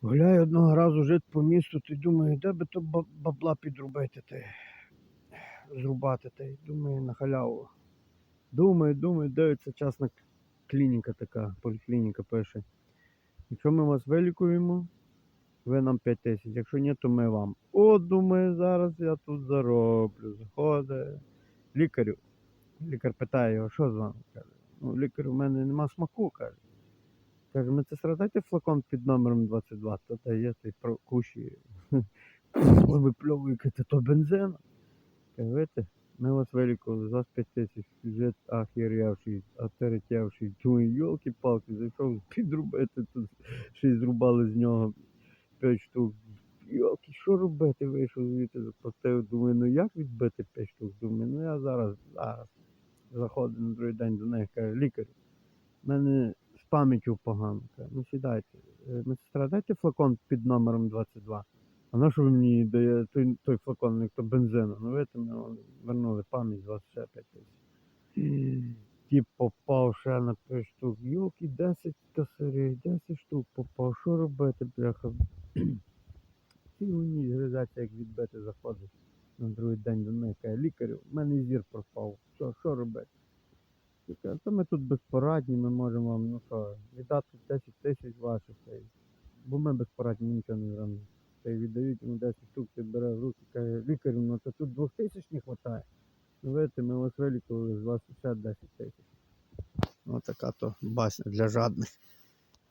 Гуляю одного разу жити по місту, й думаю, де би то бабла підробити те, зрубати й Думаю, на халяву. Думаю, думаю, дивиться частна клініка така, поліклініка пише. Якщо ми вас вилікуємо, ви нам 5 тисяч. Якщо ні, то ми вам. О, думаю, зараз я тут зароблю. Заходить лікарю. Лікар питає його, що з вами? Каже, ну, лікар, у мене нема смаку, каже. Каже, медсестра, дайте флакон під номером 22, то та є той прокушує. Випльовує, каже, то бензин. Каже, видите, ми вас вилікували, з вас 5 тисяч, сюжет ахірявший, отеретявший. Думаю, йолки-палки, зайшов підрубити тут, ще й зрубали з нього 5 штук. Йолки, що робити? Вийшов звідти, заплатив. Думаю, ну як відбити 5 штук? Думаю, ну я зараз, зараз. Заходить на другий день до них, каже, лікарю, в мене пам'яттю погано. Ну сідайте. Е, Медсестра, дайте флакон під номером 22. А на що ви мені дає той, той флакон, як то бензину? Ну ви там ну, вернули пам'ять з вас ще 5 тисяч. Ті попав ще на 5 штук. Йолки, 10 косарей, 10 штук попав. Що робити, бляха? Цілу ніч гризеться, як відбити заходить на другий день до них. Каже, лікарю, в мене зір пропав. Що, що робити? Я кажу, то ми тут безпорадні, ми можемо вам, ну що, віддати 10 тисяч ваших. Бо ми безпорадні, нічого не зробимо. Та й віддають йому 10 штук, ти бере в руки, каже, лікарю, ну то тут 2 тисяч не вистачає. Ну видите, ми вас вилікували, з вас ще 10 тисяч. Ось така то басня для жадних.